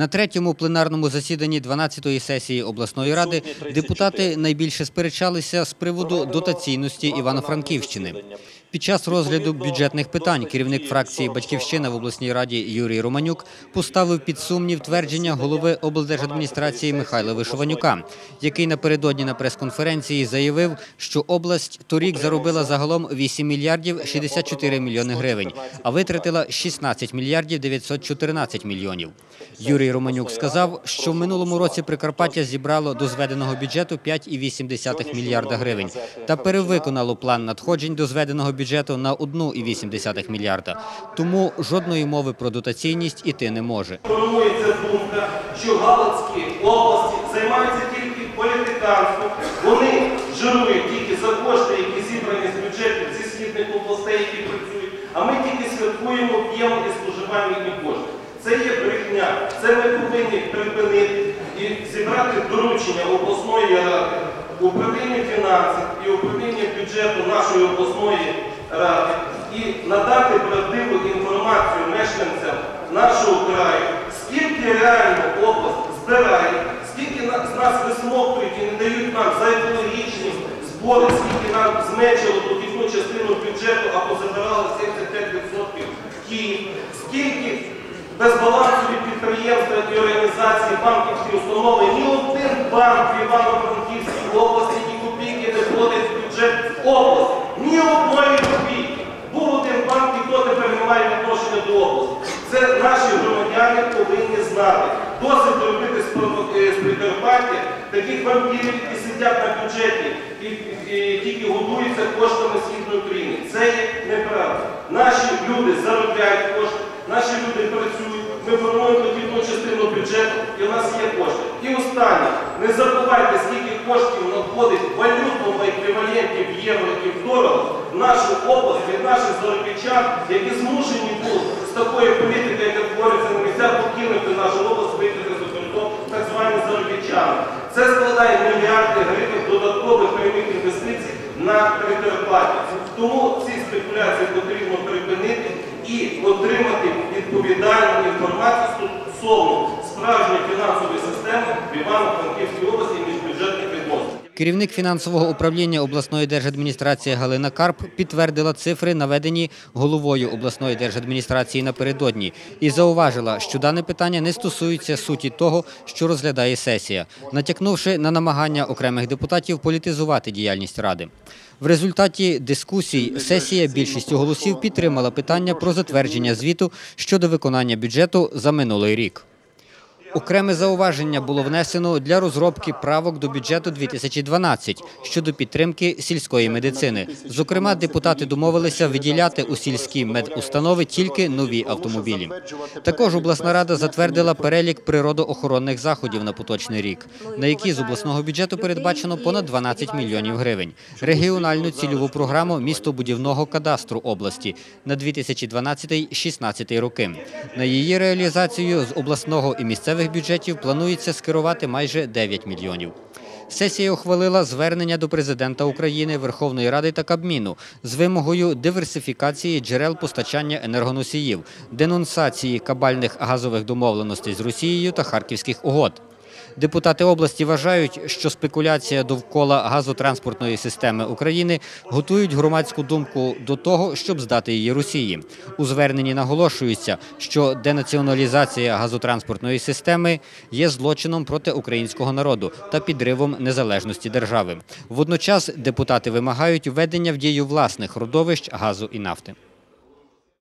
На третьому пленарному засіданні 12-ї сесії обласної ради депутати найбільше сперечалися з приводу дотаційності Івано-Франківщини. Під час розгляду бюджетних питань керівник фракції Батьківщина в обласній раді Юрій Романюк поставив під сумнів твердження голови облдержадміністрації Михайла Вишованюка, який напередодні на прес-конференції заявив, що область торік заробила загалом 8 мільярдів 64 мільйони гривень, а витратила 16 мільярдів 914 мільйонів. Юрій Романюк сказав, що в минулому році Прикарпаття зібрало до зведеного бюджету 5,8 мільярда гривень та перевиконало план надходжень до зведеного бюджету на 1,8 мільярда. Тому жодної мови про дотаційність іти не може. формується думка, що Галицькі області займаються тільки політиканством. Вони жирують тільки за кошти, які зібрані з бюджетів зі східних областей, які працюють. А ми тільки святкуємо, п'ємо і споживаємо їхні кошти. Це є брехня. Це ми повинні припинити і зібрати доручення обласної ради, управління фінансів і управління бюджету нашої обласної ради і надати правдиву інформацію мешканцям нашого краю, скільки реально область збирає, скільки з нас висмоктують і не дають нам за екологічні збори, скільки нам зменшило дохідну частину бюджету, а позабирали 75% в Київ, скільки безбалансові підприємства і організації, банківські установи, ні один банк в Івано-Франківській області ні копійки не входить в бюджет області. Ні одної копійки. Був один банк, ніхто тепер не має області. Це наші громадяни повинні знати. Досить робити Про- е, таких вампірів, які сидять на бюджеті і, тільки годуються коштами східної України. Це є неправда. Наші люди заробляють кошти, наші люди працюють, ми формуємо дохідну частину бюджету і в нас є кошти. І останнє, не забувайте, скільки коштів надходить в валютному еквіваленті в євро і в доларах в нашу область від наших заробітчан, які змушені були з такої політики, яка твориться на місцях, покинути нашу область, виїхати за кордон, так звані заробітчани. Це складає мільярди гривень додаткових прямих інвестицій на Прикарпаття. Тому ці спекуляції потрібно припинити і отримати відповідальну інформацію стосовно справжньої фінансової системи в Івано-Франківській області. Керівник фінансового управління обласної держадміністрації Галина Карп підтвердила цифри, наведені головою обласної держадміністрації напередодні, і зауважила, що дане питання не стосується суті того, що розглядає сесія, натякнувши на намагання окремих депутатів політизувати діяльність ради. В результаті дискусій сесія більшістю голосів підтримала питання про затвердження звіту щодо виконання бюджету за минулий рік. Окреме зауваження було внесено для розробки правок до бюджету 2012 щодо підтримки сільської медицини. Зокрема, депутати домовилися виділяти у сільські медустанови тільки нові автомобілі. Також обласна рада затвердила перелік природоохоронних заходів на поточний рік, на які з обласного бюджету передбачено понад 12 мільйонів гривень. Регіональну цільову програму містобудівного кадастру області на 2012-16 роки. На її реалізацію з обласного і місцевих бюджетів планується скерувати майже 9 мільйонів. Сесія ухвалила звернення до президента України, Верховної Ради та Кабміну з вимогою диверсифікації джерел постачання енергоносіїв, денонсації кабальних газових домовленостей з Росією та харківських угод. Депутати області вважають, що спекуляція довкола газотранспортної системи України готують громадську думку до того, щоб здати її Росії. У зверненні наголошується, що денаціоналізація газотранспортної системи є злочином проти українського народу та підривом незалежності держави. Водночас депутати вимагають введення в дію власних родовищ газу і нафти.